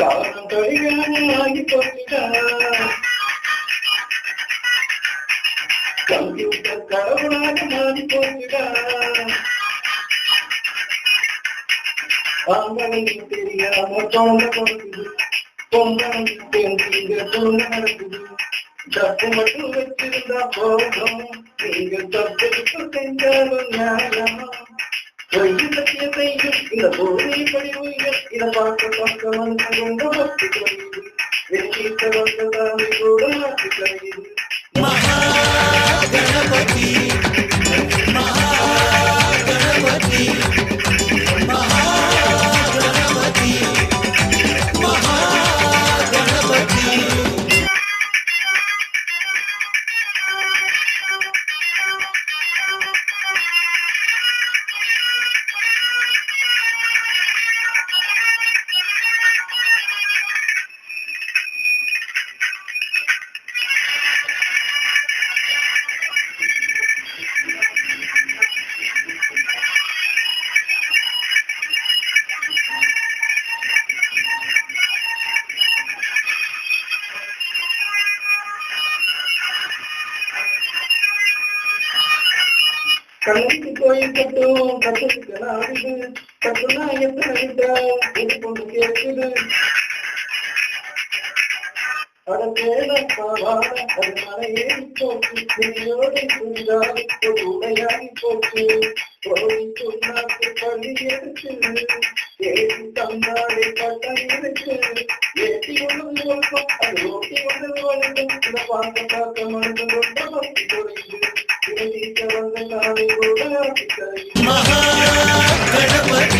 கடிகாரம் ஆகி போச்சுடா. கம்ப்யூட்டர் கடவுளாக மாறி போச்சுடா. ஆம்பளைக்கு தெரியாம தோண்ட கொடுக்குது பொம்பளைக்கு தெரிஞ்சு தோண்ட நடக்குது. தப்பு மட்டும் வச்சிருந்தா போதும். நீங்க தப்பு செஞ்சாலும் நியாயம். பொய்ய சத்தியத்தையும் இந்த போதை படிவுகள் Mahaganapati, Mahaganapati, Mahaganapati, Mahaganapati, கண்ணுக்கு கோயில் கட்டும் கட்டத்துக்கு கட்டுனா எத்தனை இது கொண்டு கேட்குது. அட தேட பாவாட உடையாகி போச்சு. பள்ளி எடுத்து ஏசி தந்தாரை கட்டம் ஒன்று அது ஓட்டி ஒன்று இதை பார்க்க பார்க்க மனது ரொம்ப பக்தி இதை நாளை கூட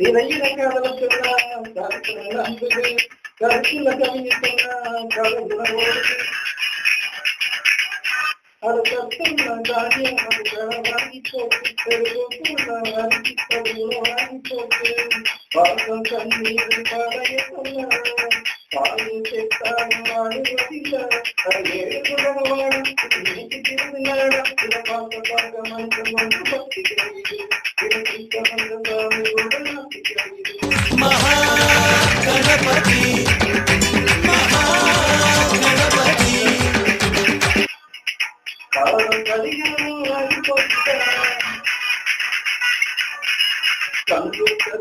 இறையில காதல சொன்னா கருத்துல அன்புது கருத்துல கவிஞ சொன்னா கலந்துல ஓடுது அது கத்துள்ள தானியம் அது வாங்கி போட்டு பெருகோக்குள்ள அரிசி பருவ வாங்கி போட்டு பாசம் கண்ணீர் பாடைய சொன்ன பாலு செத்தாலும் வாழுவதில்ல அது ஏழு வாழும் இன்னைக்கு திருநாடம் இதை பார்க்க பார்க்க மனுஷன் வந்து பக்தி கிடையுது இதை